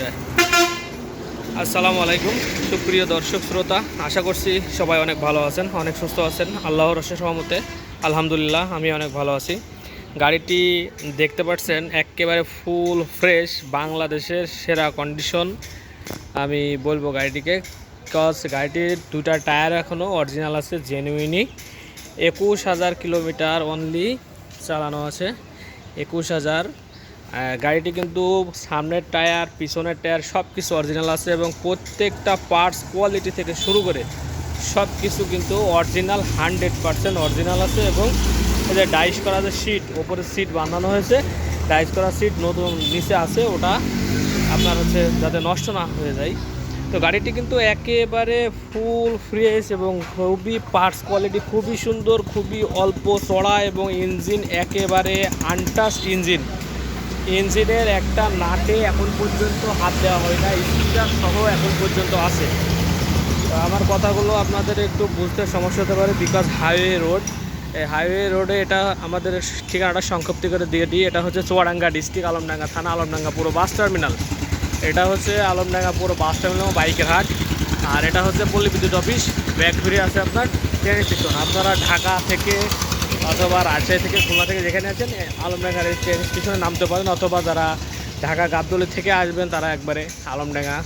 দেয় আসসালামু আলাইকুম। সুপ্রিয় দর্শক, শ্রোতা, আশা করছি সবাই অনেক ভালো আছেন, অনেক সুস্থ আছেন। আল্লাহর রসের সহমতে আলহামদুলিল্লাহ আমি অনেক ভালো আছি। গাড়িটি দেখতে পাচ্ছেন, একেবারে ফুল ফ্রেশ, বাংলাদেশের সেরা কন্ডিশন আমি বলব গাড়িটিকে কজ গাড়িটির দুটা টায়ার এখনও অরিজিনাল আছে জেনুইনি একুশ হাজার কিলোমিটার অনলি চালানো আছে। একুশ হাজার গাড়িটি কিন্তু সামনের টায়ার, পিছনের টায়ার সব কিছু অরিজিনাল আছে এবং প্রত্যেকটা পার্টস কোয়ালিটি থেকে শুরু করে সব কিছু কিন্তু অরিজিনাল হান্ড্রেড পার্সেন্ট অরিজিনাল আছে এবং এই যে ডাইস করা যে সিট ওপরে সিট বাঁধানো হয়েছে ডাইস করা সিট নতুন নিচে আছে, ওটা আপনার হচ্ছে যাতে নষ্ট না হয়ে যায়। তো গাড়িটি কিন্তু একেবারে ফুল ফ্রেশ এবং খুবই পার্টস কোয়ালিটি খুবই সুন্দর, খুবই অল্প চড়া এবং ইঞ্জিন একেবারে আনটাস ইঞ্জিন ইঞ্জিনের একটা নাটে এখন পর্যন্ত হাত দেওয়া হয় না, স্পিকার সহ এখন পর্যন্ত আছে। আমার কথাগুলো আপনাদের একটু বুঝতে সমস্যা হতে পারে বিকজ হাইওয়ে রোড এই হাইওয়ে রোডে এটা আমাদের ঠিকানাটা সংক্ষিপ্ত করে দিয়ে দিই। এটা হচ্ছে চুয়াডাঙ্গা ডিস্ট্রিক্ট আলমডাঙ্গা থানা, আলমডাঙ্গা পুরো বাস টার্মিনাল এটা হচ্ছে আলমডাঙ্গা পুরো বাস টার্মিনাল বাইকের হাট। আর এটা হচ্ছে পল্লী বিদ্যুৎ অফিস ব্যাক ঘুরে আছে আপনার ট্রেন স্টেশন আপনারা ঢাকা থেকে অথবা রাজশাহী থেকে খুলনা থেকে যেখানে আছেন এই ট্রেন স্টেশনে নামতে পারেন অথবা যারা ঢাকা গাবদলি থেকে আসবেন, তারা একবারে আলমডাঙ্গা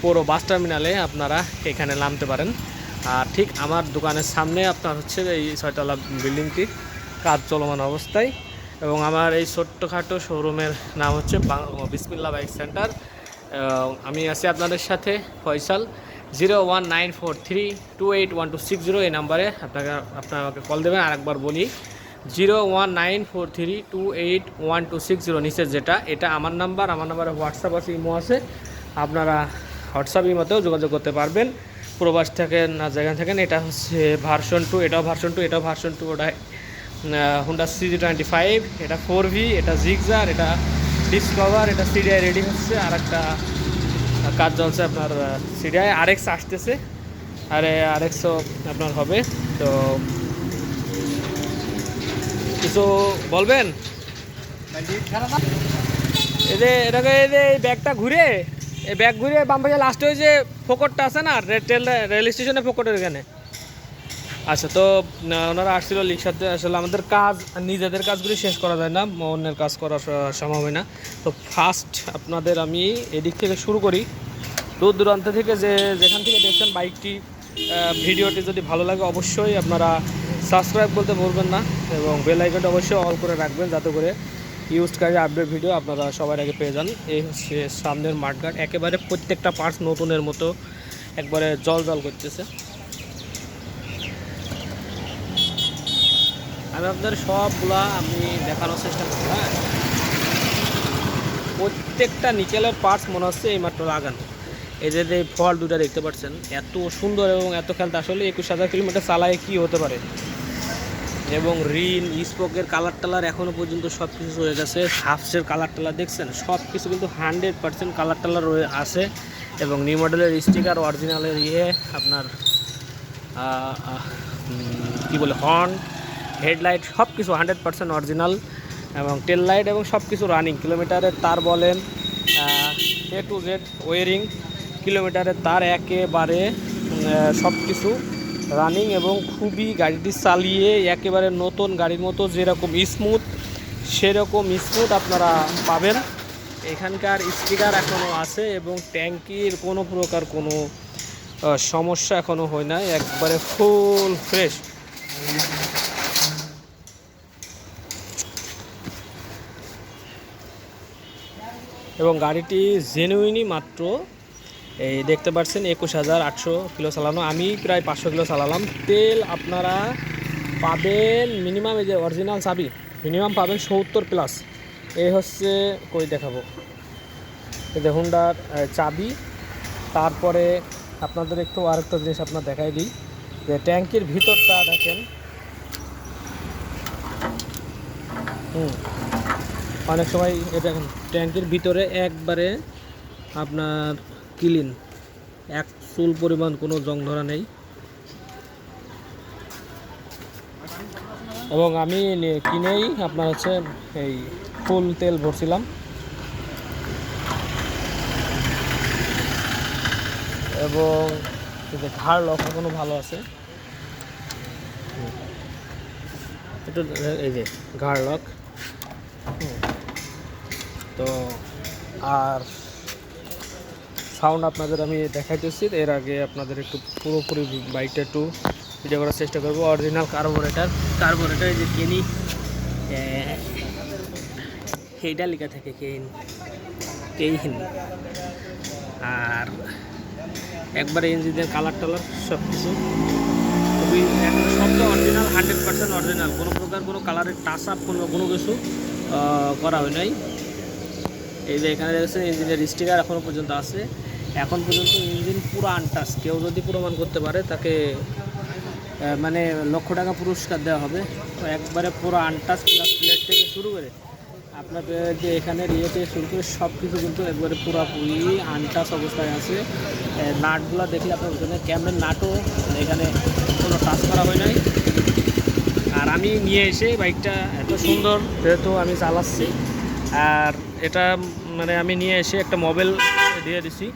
পুরো বাস টার্মিনালে আপনারা এখানে নামতে পারেন। আর ঠিক আমার দোকানের সামনে আপনার হচ্ছে এই ছয়তলা বিল্ডিংটি, কাজ চলমান অবস্থায়। এবং আমার এই ছোট্টখাটো শোরুমের নাম হচ্ছে বিসমিল্লা বাইক সেন্টার। আমি আছি আপনাদের সাথে Faisal. Zero one nine four three two eight one two six zero এই নাম্বারে আপনাকে আপনার আমাকে কল দেবেন আরেকবার বলি, zero one nine four three two eight one two six zero নিচের যেটা, এটা আমার নাম্বার, আমার নাম্বারে হোয়াটসঅ্যাপ আছে, ইমো আছে। আপনারা হোয়াটসঅ্যাপ, ইমোতেও যোগাযোগ করতে পারবেন। প্রবাস থাকেন না, যেখানে থাকেন, এটা হচ্ছে ভার্সন টু এটাও ভার্সন টু এটাও ভার্সন টু ওটা হুন্ডা সিজি টোয়েন্টি ফাইভ এটা ফোর ভি এটা জিগজার এটা ডিসকভার এটা সিডিআই রেডি হচ্ছে। আর একটা কাজ চলছে আপনার সিডিআই আরএক্স আসতেছে। আর আর এক্সও আপনার হবে। তো কিছু বলবেন? এই যে এটাকে এই যে, এই ব্যাগটা ঘুরে, এই ব্যাগ ঘুরে বাম পাশে লাস্টে যে ফোকটটা আছে না? রেল রেল স্টেশনে ফোকটের এখানে আচ্ছা তো ওনারা আসছিল লিকসাতে আসলে আমাদের কাজ, নিজেদের কাজগুলি শেষ করা যায় না অন্যের কাজ করা সম্ভব হয় না। তো ফার্স্ট আপনাদের আমি এদিক থেকে শুরু করি। দূর দূরান্ত থেকে যে, যেখান থেকে দেখছেন বাইকটি ভিডিওটি যদি ভালো লাগে অবশ্যই আপনারা সাবস্ক্রাইব বলতে ভুলবেন না এবং বেল আইকনটা অবশ্যই অল করে রাখবেন যাতে করে ইউজ কাজে আপডেট ভিডিও আপনারা সবার আগে পেয়ে যান। এই হচ্ছে সামনের মাঠঘাট, একেবারে প্রত্যেকটা পার্টস নতুনের মতো একবারে জল জল করতেছে। আমি আপনাদের সবগুলা আমি দেখানোর চেষ্টা করছি হ্যাঁ? প্রত্যেকটা নিকেলের পার্টস মনে হচ্ছে এইমাত্র লাগানো। এই যে ফল দুটো দেখতে পাচ্ছেন, এত সুন্দর এবং এত খেলতে আসলে একুশ হাজার কিলোমিটার চালায় কি হতে পারে? এবং রিন, স্পোকের কালার টালার এখনও পর্যন্ত সব কিছু রয়ে গেছে। হাফসের কালার টালার দেখছেন? সব কিছু কিন্তু হান্ড্রেড পার্সেন্ট কালার টালার রয়ে আছে। এবং নিউ মডেলের স্টিকার অরিজিনালের ইয়ে আপনার কি বলে হর্ন হেডলাইট সব কিছু হান্ড্রেড পার্সেন্ট অরিজিনাল এবং টেল লাইট এবং সব কিছু রানিং। কিলোমিটারের তার বলেন এ টু জেড ওয়ারিং, কিলোমিটারের তার একেবারে সব কিছু রানিং এবং খুবই গাড়িটি চালিয়ে একেবারে নতুন গাড়ির মতো যেরকম স্মুথ সেরকম স্মুথ আপনারা পাবেন। এখানকার স্পিকার এখনও আছে এবং ট্যাঙ্কির কোনো প্রকার কোনো সমস্যা এখনও হয় নাই। একবারে ফুল ফ্রেশ এবং গাড়িটি জেনুইনই মাত্র, এই দেখতে পাচ্ছেন, একুশ হাজার আটশো কিলো চালানো। আমি প্রায় পাঁচশো কিলো চালালাম। তেল আপনারা পাবেন মিনিমাম এই যে অরিজিনাল চাবি মিনিমাম পাবেন সত্তর প্লাস এই হচ্ছে, কই দেখাবো? যে হুন্ডার চাবি। তারপরে আপনাদের একটু আরেকটা জিনিস আপনার দেখাই দিই। যে ট্যাঙ্কির ভিতরটা দেখেন। হুম। অনেক সময় এটা দেখেন, ট্যাঙ্কির ভিতরে একবারে আপনার ক্লিন। এক চুল পরিমাণ কোনো জং ধরা নেই। এবং আমি কিনেই আপনার হচ্ছে এই ফুল তেল ভরছিলাম। এবং ঘাড় লক এখনও ভালো আছে। এই যে ঘাড় লক। হুম। তো আর সাউন্ড আপনাদের আমি দেখাইতেছি, এর আগে আপনাদের একটু পুরোপুরি বাইকটা একটু ভিডিও করার চেষ্টা করব। অরিজিনাল কার্বোরেটার কার্বোরেটার যে কেনি এইটা লেখা থাকে কেইন কেইহিন আর একবারে ইঞ্জিনের কালার টালার সব কিছু খুবই একদম সব তো অরিজিনাল হান্ড্রেড পার্সেন্ট অরিজিনাল কোনো প্রকার কোনো কালারের টাচ আপ কোনো কোনো কিছু করা হয় নাই। এই যে এখানে দেখছেন ইঞ্জিনের স্টিকার এখনও পর্যন্ত আছে। এখন পর্যন্ত ইঞ্জিন পুরো আনটাস কেউ যদি প্রমাণ করতে পারে, তাকে মানে লক্ষ টাকা পুরস্কার দেওয়া হবে। তো একবারে পুরো আনটাস প্লাস প্লেট থেকে শুরু করে আপনাদের যে এখানে ইয়ে থেকে শুরু করে সব কিছু কিন্তু একবারে পুরোপুরি আনটাস অবস্থায় আছে। নাটগুলো দেখলে আপনার ওখানে ক্যামেরার নাটও এখানে কোনো টাচ করা হয় নাই। আর আমি নিয়ে এসে বাইকটা এত সুন্দর, যেহেতু আমি চালাচ্ছি। আর এটা মানে আমি নিয়ে এসে একটা মোবাইল দিয়ে দিছি।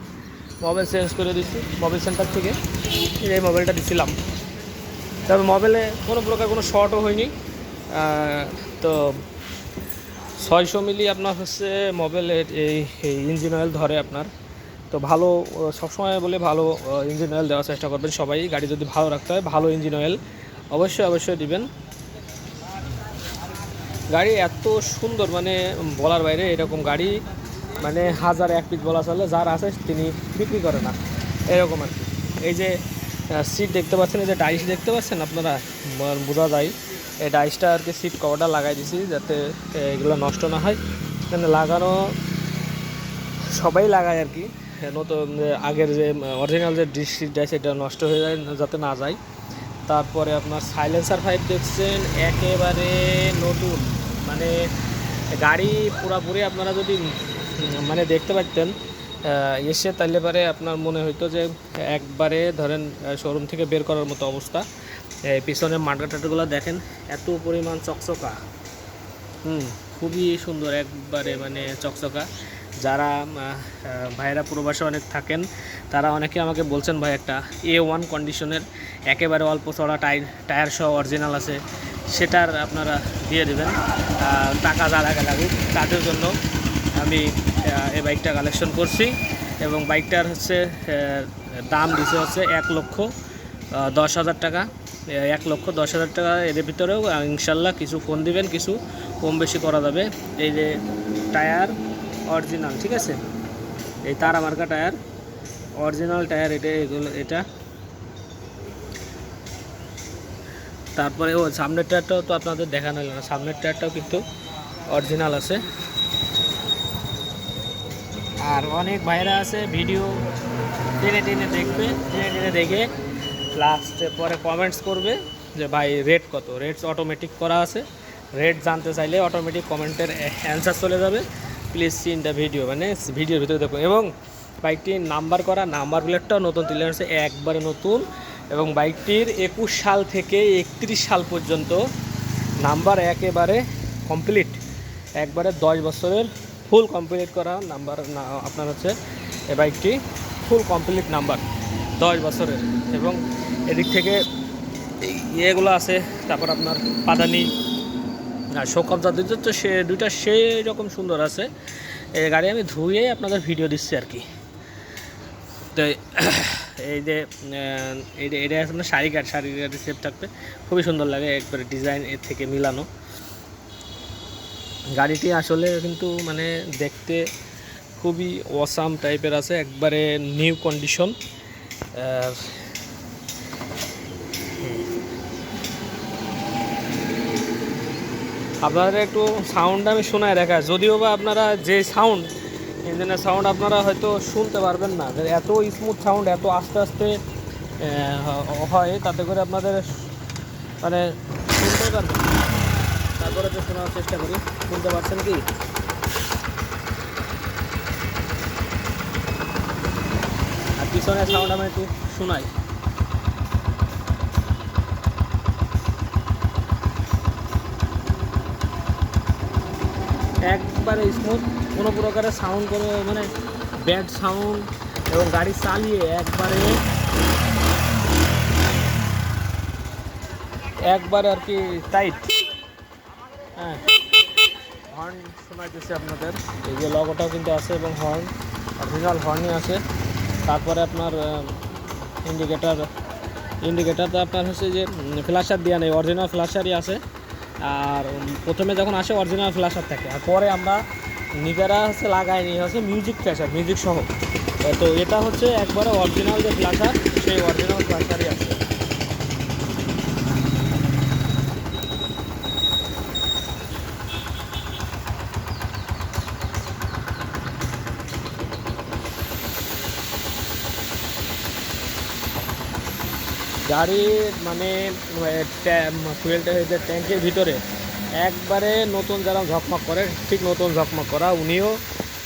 মোবাইল চেঞ্জ করে দিছি, মোবাইল সেন্টার থেকে। এই মোবাইলটা দিছিলাম। তবে মোবাইলে কোনো প্রকার কোনো শর্টও হয়নি। তো ছয়শো মিলি আপনার হচ্ছে মোবাইলের এই এই ইঞ্জিন অয়েল ধরে আপনার। তো ভালো, সবসময় বলে ভালো ইঞ্জিন অয়েল দেওয়ার চেষ্টা করবেন সবাই। গাড়ি যদি ভালো রাখতে হয়, ভালো ইঞ্জিন অয়েল অবশ্যই অবশ্যই দিবেন। গাড়ি এত সুন্দর মানে বলার বাইরে এরকম গাড়ি মানে হাজার এক পিস বলা চলে, যার আছে তিনি বিক্রি করে না। এরকম আর কি। এই যে সিট দেখতে পাচ্ছেন, এই যে ডাইস দেখতে পাচ্ছেন আপনারা? বোঝা যায়। এই ডাইসটা আর কি সিট কভারটা লাগাই দিছি, যাতে এগুলো নষ্ট না হয়। মানে লাগানো সবাই লাগায় আর কি। নতুন আগের যে, অরিজিনাল যে ডিশ ডাইস এটা নষ্ট হয়ে যায়, যাতে না যায়। তারপরে আপনার সাইলেন্সার ফাইভ দেখছেন, একেবারে নতুন। মানে গাড়ি পুরাপুরি আপনারা যদি মানে দেখতে পারতেন এসে তাইলে পারে আপনার মনে হইতো যে একবারে ধরেন শোরুম থেকে বের করার মতো অবস্থা। এই পিছনে মার্কেটারগুলো দেখেন, এত পরিমাণ চকচকা। হুম, খুবই সুন্দর, একবারে মানে চকচকা। যারা ভাইয়েরা প্রবাসে অনেক থাকেন, তারা অনেকে আমাকে বলছেন, ভাই, একটা এ ওয়ান কন্ডিশনের একেবারে অল্প চড়া টায়ার টায়ার সহ অরিজিনাল আছে, সেটার আপনারা দিয়ে দেবেন। টাকা যা লাগে লাগুক, তাদের জন্য আমি এই বাইকটা কালেকশন করছি এবং বাইকটার হচ্ছে দাম দিছে হচ্ছে এক লক্ষ দশ হাজার টাকা। এক লক্ষ দশ হাজার টাকা এর ভিতরেও ইনশাল্লাহ কিছু ফোন দিবেন, কিছু কম বেশি করা যাবে। এই যে টায়ার অরিজিনাল, ঠিক আছে? এই তারা মার্কা টায়ার অরিজিনাল টায়ার, এটা, এগুলো, এটা। তারপরে, ও, সামনের টায়ারটাও তো আপনাদের দেখানো হলো না, সামনের টায়ারটাও কিন্তু অরিজিনাল আছে। আর অনেক ভাইরা আছে, ভিডিও টেনে টেনে দেখবে, টেনে টেনে দেখে লাস্টে পরে কমেন্টস করবে যে, ভাই রেট কত? রেটস অটোমেটিক করা আছে। রেট জানতে চাইলে অটোমেটিক কমেন্টের অ্যান্সার চলে যাবে। প্লিজ সিন দ্য ভিডিও মানে ভিডিওর ভিতরে দেখুন। এবং বাইকটির নাম্বার করা নাম্বার প্লেটটাও নতুন তুলে আসছে একবারে নতুন। এবং বাইকটির একুশ সাল থেকে একত্রিশ সাল পর্যন্ত নাম্বার একেবারে কমপ্লিট একবারে দশ বছরের ফুল কমপ্লিট করা নাম্বার আপনার হচ্ছে এই বাইকটি ফুল কমপ্লিট নাম্বার দশ বছরের। এবং এদিক থেকে ইয়েগুলো আছে, তারপর আপনার পাদানি আর শোকবজা দুটো তো সে দুইটা সেই রকম সুন্দর আছে। এই গাড়ি আমি ধুয়ে আপনাদের ভিডিও দিচ্ছি আর কি। তো এই যে এটা আপনার শাড়ি কাঠ, শাড়ি কাঠে সেফ থাকবে। খুবই সুন্দর লাগে একবারে ডিজাইন এর থেকে মিলানো। গাড়িটি আসলে কিন্তু মানে দেখতে খুবই অসাম টাইপের আছে, একবারে নিউ কন্ডিশন আপনাদের একটু সাউন্ড আমি শোনায় দেখা যদিও বা আপনারা যে সাউন্ড ইঞ্জিনের সাউন্ড আপনারা হয়তো শুনতে পারবেন না। এত স্মুথ সাউন্ড এত আস্তে আস্তে হয়, তাতে করে আপনাদের মানে শুনতে পারবেন তারপরে তো শোনার চেষ্টা করি। শুনতে পারছেন কি? আর পিছনের সাউন্ড আমি একটু শোনাই। একবারে স্মুথ কোনো প্রকারের সাউন্ড কোনো মানে ব্যাড সাউন্ড এবং গাড়ি চালিয়ে একবারে একবারে আর কি টাইট হ্যাঁ। হর্ন শোনাইতেছে আপনাদের। এই যে লগোটাও কিন্তু আছে এবং হর্ন অরিজিনাল হর্নই আছে। তারপরে আপনার ইন্ডিকেটার ইন্ডিকেটারটা আপনার হচ্ছে যে ফ্ল্যাশার দেওয়া নেই অরিজিনাল ফ্ল্যাশারই আছে। আর প্রথমে যখন আসে অরিজিনাল ফ্ল্যাশার থাকে, আর পরে আমরা নিজেরা হচ্ছে লাগাই নিয়ে হচ্ছে মিউজিক ফ্ল্যাশার মিউজিক সহ। তো এটা হচ্ছে একবারে অরিজিনাল যে ফ্ল্যাশার সেই অরিজিনাল ফ্ল্যাশারই আছে। গাড়ির মানে ফুয়েলটা হয়েছে ট্যাঙ্কের ভিতরে। একবারে নতুন যারা ঝকমক করে, ঠিক নতুন ঝকমক করা, উনিও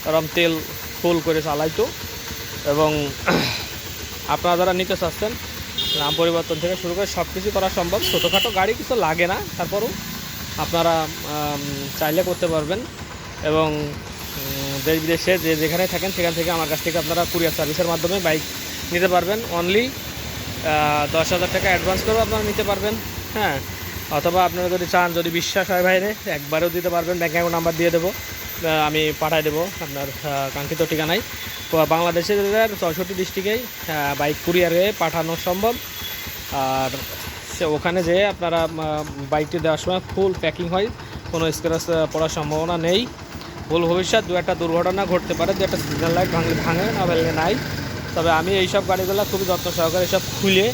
এরম তেল ফুল করে চালাইতো। এবং আপনারা যারা নিতে চাচ্ছেন নাম পরিবর্তন থেকে শুরু করে সব কিছু করা সম্ভব। ছোটোখাটো গাড়ি কিছু লাগে না, তারপরও আপনারা চাইলে করতে পারবেন। এবং দেশ বিদেশে যে যেখানে থাকেন, সেখান থেকে আমার কাছ থেকে আপনারা কুরিয়ার সার্ভিসের মাধ্যমে বাইক নিতে পারবেন। অনলি দশ হাজার টাকা অ্যাডভান্স করেও আপনারা নিতে পারবেন হ্যাঁ? অথবা আপনারা যদি চান, যদি বিশ্বাস হয় বাইরে একবারেও দিতে পারবেন ব্যাঙ্ক অ্যাকাউন্ট নাম্বার দিয়ে দেবো আমি পাঠিয়ে দেবো আপনার কাঙ্ক্ষিত ঠিকানায়। বাংলাদেশের চৌষট্টি ডিস্ট্রিক্টেই বাইক কুরিয়ারে পাঠানো সম্ভব। আর সে ওখানে যেয়ে আপনারা বাইকটি দেওয়ার সময় ফুল প্যাকিং হয়, কোনো স্ক্র্যাচ পড়ার সম্ভাবনা নেই। ভুল ভবিষ্যৎ, দু একটা দুর্ঘটনা ঘটতে পারে, দু একটা সিগন্যাল লাইট ভাঙলে, ভাঙে, না নাই। তবে আমি এইসব গাড়িগুলো খুবই যত্ন সহকারে এসব খুলে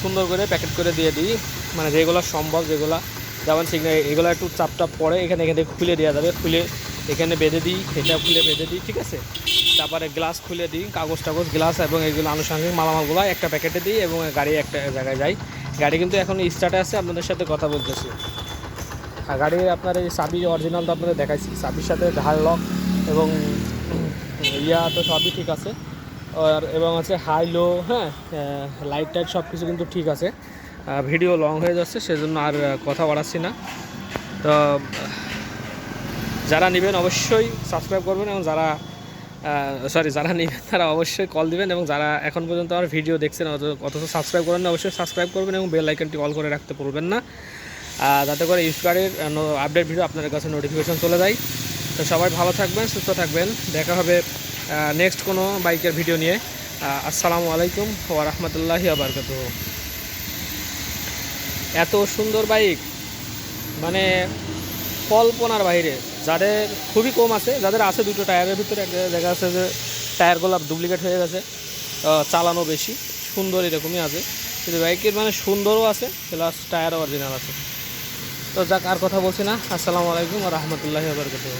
সুন্দর করে প্যাকেট করে দিয়ে দিই। মানে যেগুলো সম্ভব, যেগুলো যেমন সিগন্যাল এগুলো একটু চাপ টাপ পড়ে, এখানে এখান থেকে খুলে দেওয়া যাবে। খুলে এখানে বেঁধে দিই এটা খুলে বেঁধে দিই, ঠিক আছে? তারপরে গ্লাস খুলে দিই কাগজ টাগজ গ্লাস এবং এগুলো আনুষঙ্গিক মালামালগুলো একটা প্যাকেটে দিই এবং গাড়ি একটা জায়গায় যাই। গাড়ি কিন্তু এখন স্টার্টে আছে, আপনাদের সাথে কথা বলতেছি। আর গাড়ির আপনার এই চাবি অরিজিনাল তো আপনাদের দেখাইছি, চাবির সাথে ঢাল লক এবং ইয়া তো সবই ঠিক আছে। আর এবং আছে হাই লো হ্যাঁ লাইট টাইট সব কিছু কিন্তু ঠিক আছে। ভিডিও লং হয়ে যাচ্ছে, সেজন্য আর কথা বাড়াচ্ছি না। তো যারা নেবেন অবশ্যই সাবস্ক্রাইব করবেন এবং যারা সরি যারা নেবেন তারা অবশ্যই কল দিবেন এবং যারা এখন পর্যন্ত আমার ভিডিও দেখছেন অথচ- অথচ সাবস্ক্রাইব করেন না অবশ্যই সাবস্ক্রাইব করবেন এবং বেল আইকনটি অল করে রাখতে পারবেন না। যাতে করে ইউজ গাড়ির আপডেট ভিডিও আপনাদের কাছে নোটিফিকেশন চলে যায়। তো সবাই ভালো থাকবেন, সুস্থ থাকবেন। দেখা হবে নেক্সট কোনো বাইকের ভিডিও নিয়ে। আসসালামু আলাইকুম ওয়া রাহমাতুল্লাহি ওয়া বারাকাতুহু। এত সুন্দর বাইক মানে কল্পনার বাইরে। যাদের খুবই কম আছে, যাদের আছে দুটো টায়ারের ভিতরে, একটা জায়গা আছে যে টায়ারগুলো ডুপ্লিকেট হয়ে গেছে চালানো বেশি সুন্দর এরকমই আছে। কিন্তু বাইকের মানে সুন্দরও আছে প্লাস টায়ারও অরিজিনাল আছে। তো যাক, আর কথা বলছি না। আসসালামু আলাইকুম রহমতুল্লাহি বারকাতুহ।